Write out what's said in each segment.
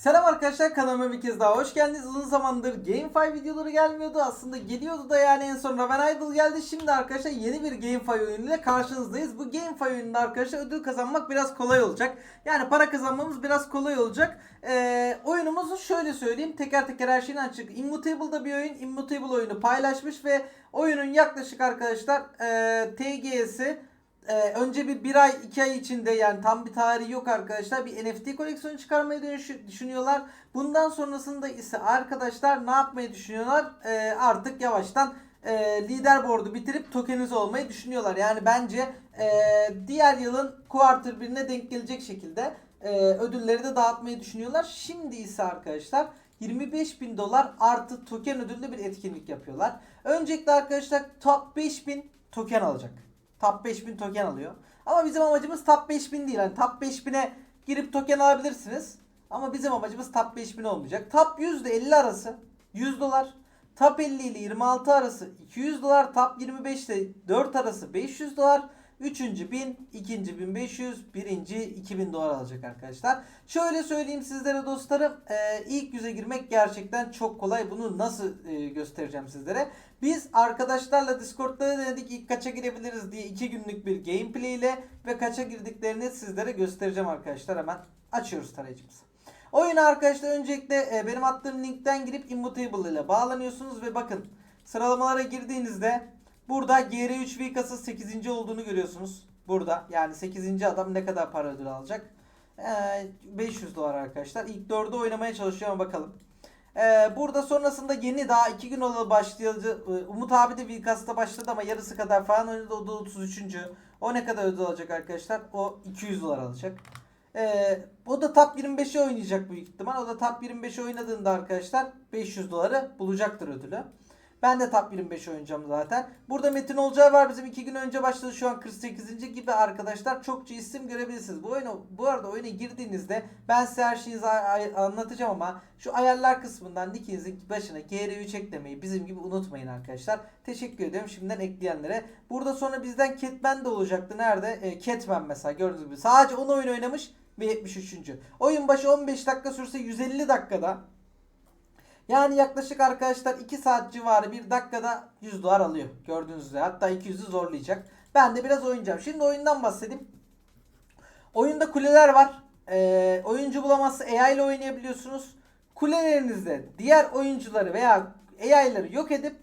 Selam arkadaşlar kanalıma bir kez daha hoş geldiniz. Uzun zamandır GameFi videoları gelmiyordu. Aslında geliyordu da yani en son Raven Idol geldi. Şimdi arkadaşlar yeni bir GameFi oyunuyla karşınızdayız. Bu GameFi oyununda arkadaşlar ödül kazanmak biraz kolay olacak. Yani para kazanmamız biraz kolay olacak. Ee, oyunumuzu şöyle söyleyeyim. Teker teker her şeyini açık. Immutable'da bir oyun. Immutable oyunu paylaşmış ve oyunun yaklaşık arkadaşlar e, TG'si ee, önce bir bir ay iki ay içinde yani tam bir tarihi yok arkadaşlar bir NFT koleksiyonu çıkarmayı düşünüyorlar. Bundan sonrasında ise arkadaşlar ne yapmayı düşünüyorlar? Ee, artık yavaştan e, leaderboard'u bitirip tokenize olmayı düşünüyorlar. Yani bence e, diğer yılın quarter birine denk gelecek şekilde e, ödülleri de dağıtmayı düşünüyorlar. Şimdi ise arkadaşlar 25 bin dolar artı token ödüllü bir etkinlik yapıyorlar. Öncelikle arkadaşlar top 5000 token alacak. Top 5000 token alıyor. Ama bizim amacımız top 5000 değil. Yani top 5000'e girip token alabilirsiniz. Ama bizim amacımız top 5000 olmayacak. Top 100 ile 50 arası 100 dolar. Top 50 ile 26 arası 200 dolar. Top 25 ile 4 arası 500 dolar. Üçüncü 1000, ikinci 1500, birinci 2000 dolar alacak arkadaşlar. Şöyle söyleyeyim sizlere dostlarım. Ee, ilk yüze girmek gerçekten çok kolay. Bunu nasıl e, göstereceğim sizlere. Biz arkadaşlarla Discord'da denedik ilk kaça girebiliriz diye 2 günlük bir gameplay ile ve kaça girdiklerini sizlere göstereceğim arkadaşlar. Hemen açıyoruz tarayıcımızı. Oyuna arkadaşlar öncelikle e, benim attığım linkten girip Immutable ile bağlanıyorsunuz ve bakın sıralamalara girdiğinizde burada GR3 Vikas'ın 8. olduğunu görüyorsunuz. Burada yani 8. adam ne kadar para ödül alacak? Ee, 500 dolar arkadaşlar. İlk 4'ü oynamaya çalışıyor ama bakalım. Ee, burada sonrasında yeni daha 2 gün olalı başlayıcı Umut abi de Vilkas'ta başladı ama yarısı kadar falan oynadı. O da 33. O ne kadar ödül alacak arkadaşlar? O 200 dolar alacak. Ee, o da top 25'i oynayacak büyük ihtimal. O da top 25'i oynadığında arkadaşlar 500 doları bulacaktır ödülü. Ben de top 25 oynayacağım zaten. Burada Metin Olacağı var. Bizim 2 gün önce başladı. Şu an 48. gibi arkadaşlar. Çokça isim görebilirsiniz. Bu oyuna, bu arada oyuna girdiğinizde ben size her şeyi anlatacağım ama şu ayarlar kısmından nikinizin başına GR3 eklemeyi bizim gibi unutmayın arkadaşlar. Teşekkür ediyorum şimdiden ekleyenlere. Burada sonra bizden Catman de olacaktı. Nerede? E, Catman mesela gördüğünüz gibi. Sadece 10 oyun oynamış ve 73. Oyun başı 15 dakika sürse 150 dakikada yani yaklaşık arkadaşlar 2 saat civarı 1 dakikada 100 dolar alıyor. Gördüğünüz üzere. Hatta 200'ü zorlayacak. Ben de biraz oynayacağım. Şimdi oyundan bahsedeyim. Oyunda kuleler var. Ee, oyuncu bulamazsa AI ile oynayabiliyorsunuz. Kulelerinizde diğer oyuncuları veya AI'ları yok edip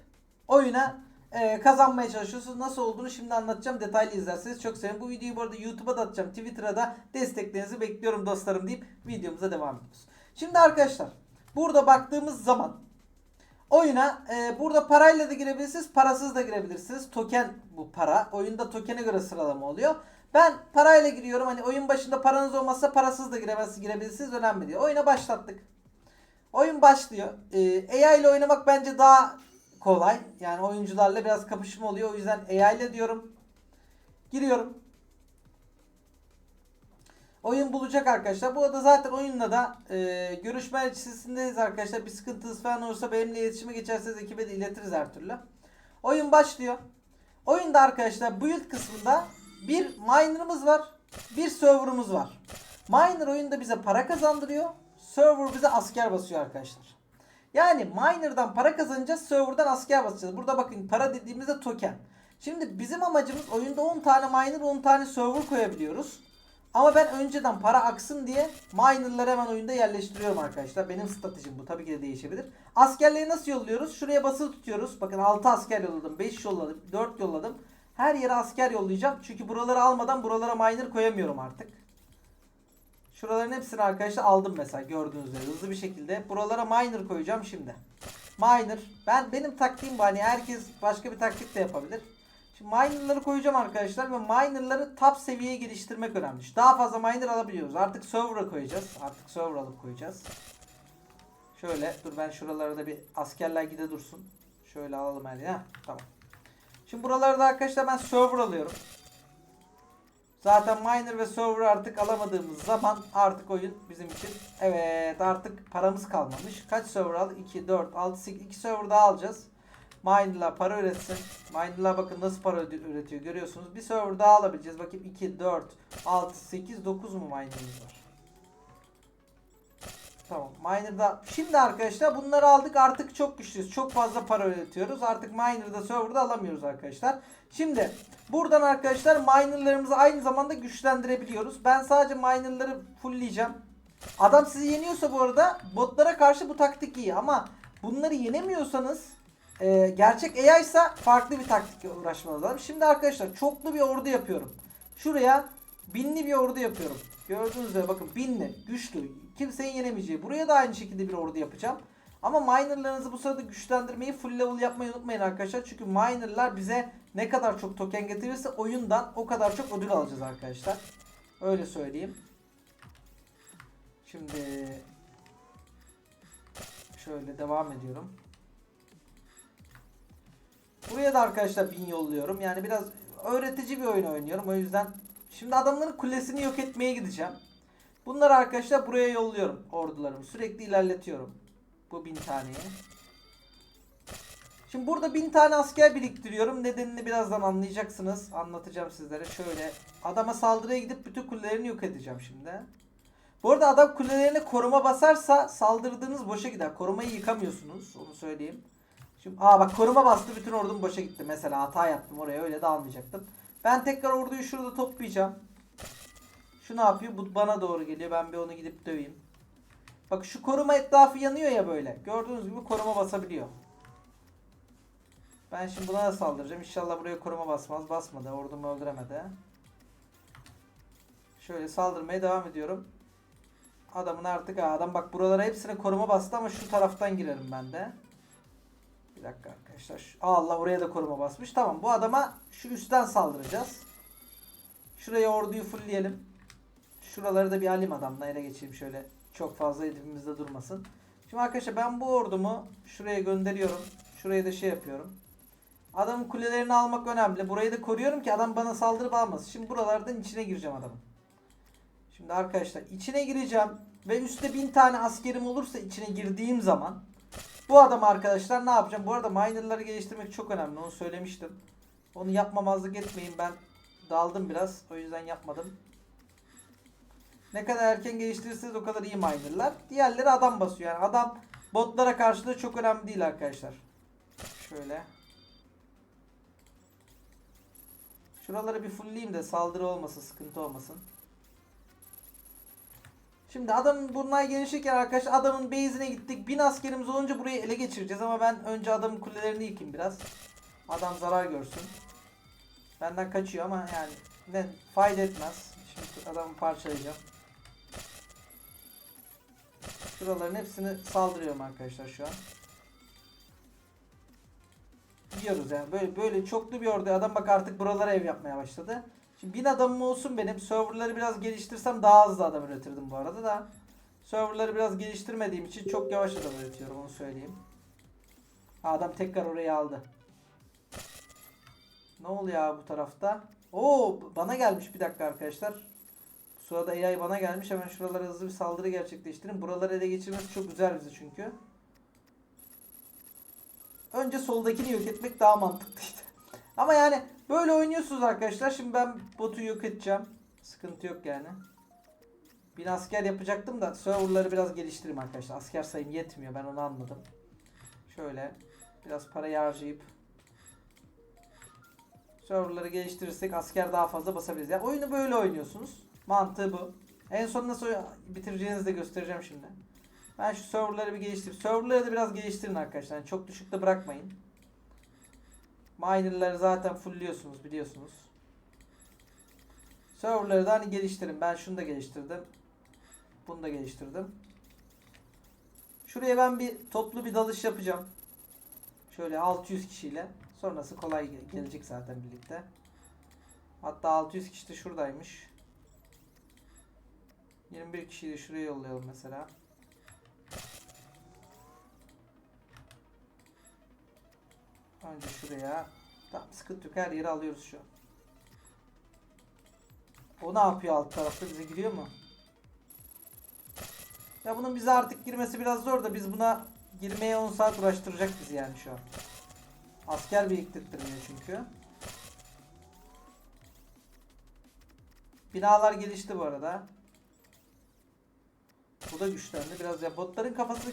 oyuna e, kazanmaya çalışıyorsunuz. Nasıl olduğunu şimdi anlatacağım. Detaylı izlerseniz çok sevinirim. Bu videoyu bu arada YouTube'a da atacağım. Twitter'a da desteklerinizi bekliyorum dostlarım deyip videomuza devam ediyoruz. Şimdi arkadaşlar Burada baktığımız zaman oyuna e, burada parayla da girebilirsiniz, parasız da girebilirsiniz. Token bu para. Oyunda tokene göre sıralama oluyor. Ben parayla giriyorum. Hani oyun başında paranız olmazsa parasız da giremez, girebilirsiniz. Önemli değil. Oyuna başlattık. Oyun başlıyor. E, AI ile oynamak bence daha kolay. Yani oyuncularla biraz kapışma oluyor. O yüzden AI ile diyorum. Giriyorum. Oyun bulacak arkadaşlar. Bu arada zaten oyunla da e, görüşme elçisindeyiz arkadaşlar. Bir sıkıntınız falan olursa benimle iletişime geçerseniz ekibe de iletiriz her türlü. Oyun başlıyor. Oyunda arkadaşlar build kısmında bir miner'ımız var. Bir server'ımız var. Miner oyunda bize para kazandırıyor. Server bize asker basıyor arkadaşlar. Yani miner'dan para kazanacağız. Server'dan asker basacağız. Burada bakın para dediğimizde token. Şimdi bizim amacımız oyunda 10 tane miner 10 tane server koyabiliyoruz. Ama ben önceden para aksın diye miner'ları hemen oyunda yerleştiriyorum arkadaşlar. Benim stratejim bu. Tabii ki de değişebilir. Askerleri nasıl yolluyoruz? Şuraya basılı tutuyoruz. Bakın 6 asker yolladım. 5 yolladım. 4 yolladım. Her yere asker yollayacağım. Çünkü buraları almadan buralara miner koyamıyorum artık. Şuraların hepsini arkadaşlar aldım mesela gördüğünüz üzere hızlı bir şekilde. Buralara miner koyacağım şimdi. Miner. Ben benim taktiğim bu. Hani herkes başka bir taktik de yapabilir. Şimdi miner'ları koyacağım arkadaşlar ve miner'ları top seviyeye geliştirmek önemli. Daha fazla miner alabiliyoruz. Artık server'a koyacağız. Artık server alıp koyacağız. Şöyle dur ben şuralara da bir askerler gide dursun. Şöyle alalım yeri. Heh, Tamam. Şimdi buralarda arkadaşlar ben server alıyorum. Zaten miner ve server artık alamadığımız zaman artık oyun bizim için evet artık paramız kalmamış. Kaç server al? 2, 4, 6, 8, 2 server daha alacağız. Miner'la para üretsin. Miner'la bakın nasıl para üretiyor görüyorsunuz. Bir server daha alabileceğiz. Bakayım 2, 4, 6, 8, 9 mu miner'ımız var? Tamam. Miner'da şimdi arkadaşlar bunları aldık artık çok güçlüyüz. Çok fazla para üretiyoruz. Artık Miner'da serverda alamıyoruz arkadaşlar. Şimdi buradan arkadaşlar minerlarımızı aynı zamanda güçlendirebiliyoruz. Ben sadece minerları fullleyeceğim. Adam sizi yeniyorsa bu arada botlara karşı bu taktik iyi ama bunları yenemiyorsanız e, gerçek AI ise farklı bir taktikle uğraşmanız lazım. Şimdi arkadaşlar çoklu bir ordu yapıyorum. Şuraya binli bir ordu yapıyorum. Gördüğünüz üzere bakın binli, güçlü, kimsenin yenemeyeceği. Buraya da aynı şekilde bir ordu yapacağım. Ama minerlarınızı bu sırada güçlendirmeyi full level yapmayı unutmayın arkadaşlar. Çünkü minerlar bize ne kadar çok token getirirse oyundan o kadar çok ödül alacağız arkadaşlar. Öyle söyleyeyim. Şimdi şöyle devam ediyorum. Buraya da arkadaşlar bin yolluyorum. Yani biraz öğretici bir oyun oynuyorum. O yüzden şimdi adamların kulesini yok etmeye gideceğim. Bunları arkadaşlar buraya yolluyorum ordularımı. Sürekli ilerletiyorum. Bu bin taneyi. Şimdi burada bin tane asker biriktiriyorum. Nedenini birazdan anlayacaksınız. Anlatacağım sizlere. Şöyle adama saldırıya gidip bütün kulelerini yok edeceğim şimdi. Bu arada adam kulelerine koruma basarsa saldırdığınız boşa gider. Korumayı yıkamıyorsunuz. Onu söyleyeyim. Şimdi aa bak koruma bastı bütün ordum boşa gitti. Mesela hata yaptım oraya öyle de almayacaktım. Ben tekrar orduyu şurada toplayacağım. Şu ne yapıyor? Bu bana doğru geliyor. Ben bir onu gidip döveyim. Bak şu koruma etrafı yanıyor ya böyle. Gördüğünüz gibi koruma basabiliyor. Ben şimdi buna saldıracağım. İnşallah buraya koruma basmaz. Basmadı. Ordumu öldüremedi. Şöyle saldırmaya devam ediyorum. Adamın artık adam bak buralara hepsine koruma bastı ama şu taraftan girerim ben de. Bir dakika arkadaşlar. Şu- Allah oraya da koruma basmış. Tamam bu adama şu üstten saldıracağız. Şuraya orduyu fullleyelim. Şuraları da bir alayım adamla ele geçeyim şöyle. Çok fazla dibimizde durmasın. Şimdi arkadaşlar ben bu ordumu şuraya gönderiyorum. Şuraya da şey yapıyorum. Adamın kulelerini almak önemli. Burayı da koruyorum ki adam bana saldırıp almasın. Şimdi buralardan içine gireceğim adamın. Şimdi arkadaşlar içine gireceğim ve üstte bin tane askerim olursa içine girdiğim zaman bu adam arkadaşlar ne yapacağım? Bu arada minerları geliştirmek çok önemli. Onu söylemiştim. Onu yapmamazlık etmeyin. Ben daldım biraz. O yüzden yapmadım. Ne kadar erken geliştirirseniz o kadar iyi minerlar. Diğerleri adam basıyor. Yani adam botlara karşı da çok önemli değil arkadaşlar. Şöyle. Şuraları bir fullleyeyim de saldırı olmasın, sıkıntı olmasın. Şimdi adamın burnuna gelişirken arkadaşlar adamın base'ine gittik. Bin askerimiz olunca burayı ele geçireceğiz ama ben önce adamın kulelerini yıkayım biraz. Adam zarar görsün. Benden kaçıyor ama yani ne fayda etmez. Şimdi adamı parçalayacağım. Şuraların hepsini saldırıyorum arkadaşlar şu an. Yiyoruz yani. Böyle böyle çoklu bir ordu adam bak artık buralara ev yapmaya başladı. Şimdi bin adamım olsun benim. Serverları biraz geliştirsem daha hızlı adam üretirdim bu arada da. Serverları biraz geliştirmediğim için çok yavaş adam üretiyorum onu söyleyeyim. Adam tekrar orayı aldı. Ne oluyor bu tarafta? Oo bana gelmiş bir dakika arkadaşlar. Bu sırada AI bana gelmiş. Hemen şuralara hızlı bir saldırı gerçekleştirin. Buraları ele geçirmesi çok güzel bizi çünkü. Önce soldakini yok etmek daha mantıklıydı. Ama yani böyle oynuyorsunuz arkadaşlar. Şimdi ben botu yok edeceğim. Sıkıntı yok yani. Bin asker yapacaktım da serverları biraz geliştireyim arkadaşlar. Asker sayım yetmiyor ben onu anladım. Şöyle biraz para harcayıp serverları geliştirirsek asker daha fazla basabiliriz. Yani oyunu böyle oynuyorsunuz. Mantığı bu. En son nasıl bitireceğinizi de göstereceğim şimdi. Ben şu serverları bir geliştireyim. Serverları da biraz geliştirin arkadaşlar. Yani çok düşükte bırakmayın. Miner'ları zaten fullliyorsunuz biliyorsunuz. Serverları da hani geliştirin. Ben şunu da geliştirdim. Bunu da geliştirdim. Şuraya ben bir toplu bir dalış yapacağım. Şöyle 600 kişiyle. Sonrası kolay gel- gelecek zaten birlikte. Hatta 600 kişi de şuradaymış. 21 kişiyi de şuraya yollayalım mesela. Önce şuraya. Tamam sıkıntı yok her yeri alıyoruz şu an. O ne yapıyor alt tarafta bize giriyor mu? Ya bunun bize artık girmesi biraz zor da biz buna girmeye 10 saat uğraştıracak bizi yani şu an. Asker biriktirtmiyor çünkü. Binalar gelişti bu arada. Bu da güçlendi biraz ya. Botların kafası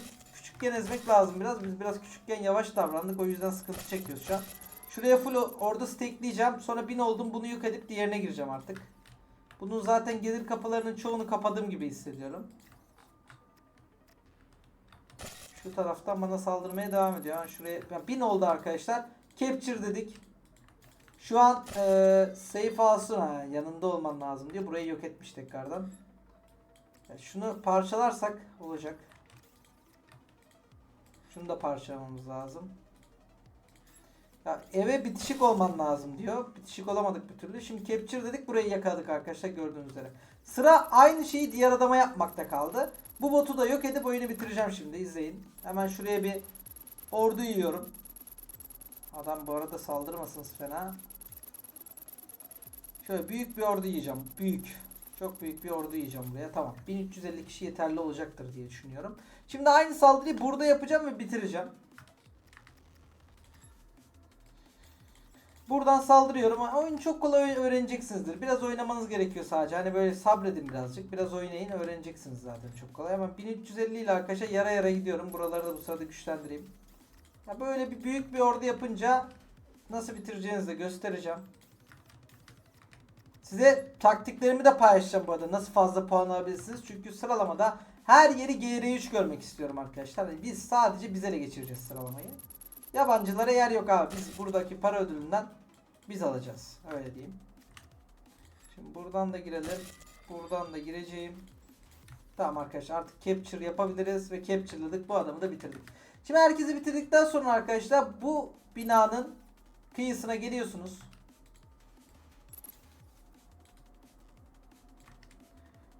küçükken ezmek lazım biraz. Biz biraz küçükken yavaş davrandık. O yüzden sıkıntı çekiyoruz şu an. Şuraya full orada stackleyeceğim. Sonra bin oldum bunu yok edip diğerine gireceğim artık. Bunun zaten gelir kapılarının çoğunu kapadığım gibi hissediyorum. Şu taraftan bana saldırmaya devam ediyor. Ha, şuraya ya bin oldu arkadaşlar. Capture dedik. Şu an eee safe house'un ha, yanında olman lazım diyor. Burayı yok etmiş tekrardan. Ya şunu parçalarsak olacak. Şunu da parçalamamız lazım. Ya eve bitişik olman lazım diyor. Bitişik olamadık bir türlü. Şimdi capture dedik burayı yakaladık arkadaşlar gördüğünüz üzere. Sıra aynı şeyi diğer adama yapmakta kaldı. Bu botu da yok edip oyunu bitireceğim şimdi izleyin. Hemen şuraya bir ordu yiyorum. Adam bu arada saldırmasınız fena. Şöyle büyük bir ordu yiyeceğim. Büyük. Çok büyük bir ordu yiyeceğim buraya. Tamam. 1350 kişi yeterli olacaktır diye düşünüyorum. Şimdi aynı saldırıyı burada yapacağım ve bitireceğim. Buradan saldırıyorum. Oyunu çok kolay öğreneceksinizdir. Biraz oynamanız gerekiyor sadece. Hani böyle sabredin birazcık. Biraz oynayın öğreneceksiniz zaten çok kolay. Ama 1350 ile arkadaşlar yara yara gidiyorum. Buraları da bu sırada güçlendireyim. Ya böyle bir büyük bir ordu yapınca nasıl bitireceğinizi de göstereceğim. Size taktiklerimi de paylaşacağım bu arada. Nasıl fazla puan alabilirsiniz. Çünkü sıralamada her yeri GR3 görmek istiyorum arkadaşlar. Biz sadece biz ele geçireceğiz sıralamayı. Yabancılara yer yok abi. Biz buradaki para ödülünden biz alacağız. Öyle diyeyim. Şimdi buradan da girelim. Buradan da gireceğim. Tamam arkadaşlar artık capture yapabiliriz ve capture'ladık. Bu adamı da bitirdik. Şimdi herkesi bitirdikten sonra arkadaşlar bu binanın kıyısına geliyorsunuz.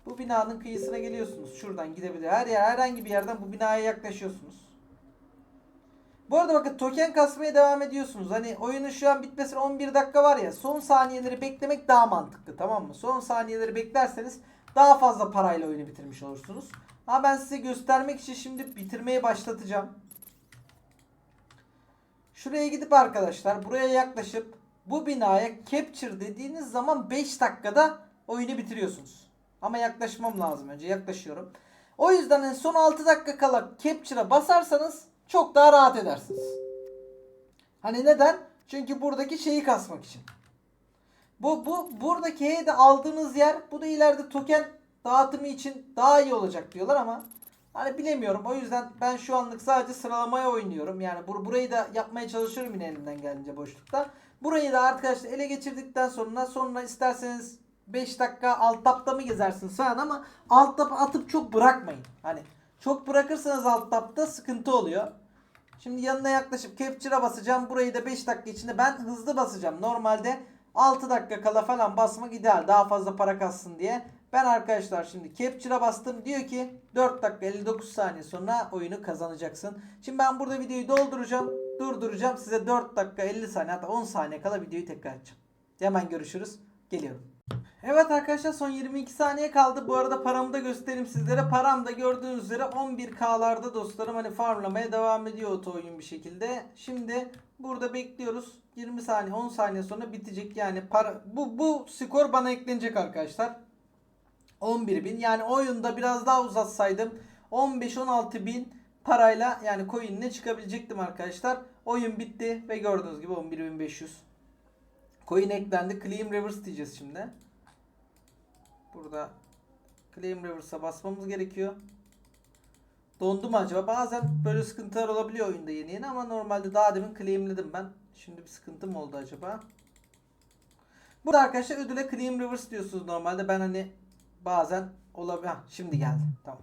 Bu binanın kıyısına geliyorsunuz. Şuradan gidebilir. Her yer herhangi bir yerden bu binaya yaklaşıyorsunuz. Bu arada bakın token kasmaya devam ediyorsunuz. Hani oyunun şu an bitmesine 11 dakika var ya. Son saniyeleri beklemek daha mantıklı tamam mı? Son saniyeleri beklerseniz daha fazla parayla oyunu bitirmiş olursunuz. Ama ben size göstermek için şimdi bitirmeye başlatacağım. Şuraya gidip arkadaşlar buraya yaklaşıp bu binaya capture dediğiniz zaman 5 dakikada oyunu bitiriyorsunuz. Ama yaklaşmam lazım önce yaklaşıyorum. O yüzden en son 6 dakika kala capture'a basarsanız çok daha rahat edersiniz. Hani neden? Çünkü buradaki şeyi kasmak için. Bu bu buradaki H'de aldığınız yer bu da ileride token dağıtımı için daha iyi olacak diyorlar ama hani bilemiyorum. O yüzden ben şu anlık sadece sıralamaya oynuyorum. Yani bur burayı da yapmaya çalışıyorum yine elimden geldiğince boşlukta. Burayı da arkadaşlar ele geçirdikten sonra sonra isterseniz 5 dakika alt tapta mı gezersiniz falan ama alt tap atıp çok bırakmayın. Hani çok bırakırsanız alt tapta sıkıntı oluyor. Şimdi yanına yaklaşıp capture'a basacağım. Burayı da 5 dakika içinde ben hızlı basacağım. Normalde 6 dakika kala falan basmak ideal. Daha fazla para kassın diye. Ben arkadaşlar şimdi capture'a bastım. Diyor ki 4 dakika 59 saniye sonra oyunu kazanacaksın. Şimdi ben burada videoyu dolduracağım. Durduracağım. Size 4 dakika 50 saniye hatta 10 saniye kala videoyu tekrar açacağım. Hemen görüşürüz. Geliyorum. Evet arkadaşlar son 22 saniye kaldı. Bu arada paramı da göstereyim sizlere. Param da gördüğünüz üzere 11K'larda dostlarım. Hani farmlamaya devam ediyor oto oyun bir şekilde. Şimdi burada bekliyoruz. 20 saniye 10 saniye sonra bitecek. Yani para bu bu skor bana eklenecek arkadaşlar. 11.000 yani oyunda biraz daha uzatsaydım 15-16 bin parayla yani coin'ine çıkabilecektim arkadaşlar. Oyun bitti ve gördüğünüz gibi 11.500 coin eklendi. Claim reverse diyeceğiz şimdi. Burada Claim Reverse'a basmamız gerekiyor. Dondu mu acaba? Bazen böyle sıkıntılar olabiliyor oyunda yeni yeni ama normalde daha demin claimledim ben. Şimdi bir sıkıntı mı oldu acaba? Burada arkadaşlar ödüle Claim Reverse diyorsunuz normalde. Ben hani bazen olabilir. Şimdi geldi. Tamam.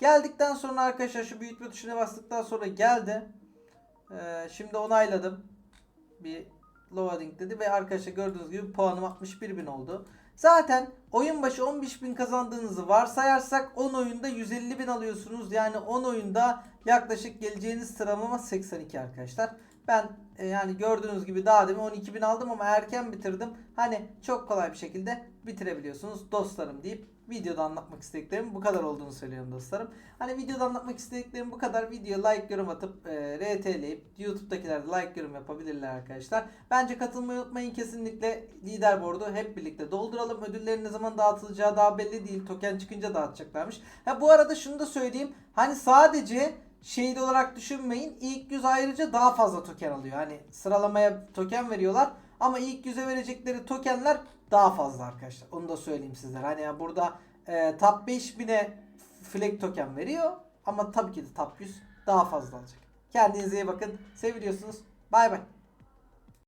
Geldikten sonra arkadaşlar şu büyütme tuşuna bastıktan sonra geldi. Ee, şimdi onayladım. Bir loading dedi ve arkadaşlar gördüğünüz gibi puanım 61.000 oldu. Zaten oyun başı 15.000 kazandığınızı varsayarsak 10 oyunda 150.000 alıyorsunuz. Yani 10 oyunda yaklaşık geleceğiniz sıralama 82 arkadaşlar. Ben e, yani gördüğünüz gibi daha demin 12.000 aldım ama erken bitirdim. Hani çok kolay bir şekilde bitirebiliyorsunuz dostlarım deyip videoda anlatmak istediklerim bu kadar olduğunu söylüyorum dostlarım. Hani videoda anlatmak istediklerim bu kadar. Video like yorum atıp e, RT'leyip YouTube'dakiler de like yorum yapabilirler arkadaşlar. Bence katılmayı unutmayın kesinlikle. Leaderboard'u hep birlikte dolduralım. Ödüllerin ne zaman dağıtılacağı daha belli değil. Token çıkınca dağıtacaklarmış. Ha bu arada şunu da söyleyeyim. Hani sadece şehit olarak düşünmeyin. İlk yüz ayrıca daha fazla token alıyor. Hani sıralamaya token veriyorlar. Ama ilk yüze verecekleri tokenler daha fazla arkadaşlar. Onu da söyleyeyim sizlere. Hani ya burada e, top 5000'e flag token veriyor. Ama tabii ki de top 100 daha fazla alacak. Kendinize iyi bakın. Seviliyorsunuz. Bay bay.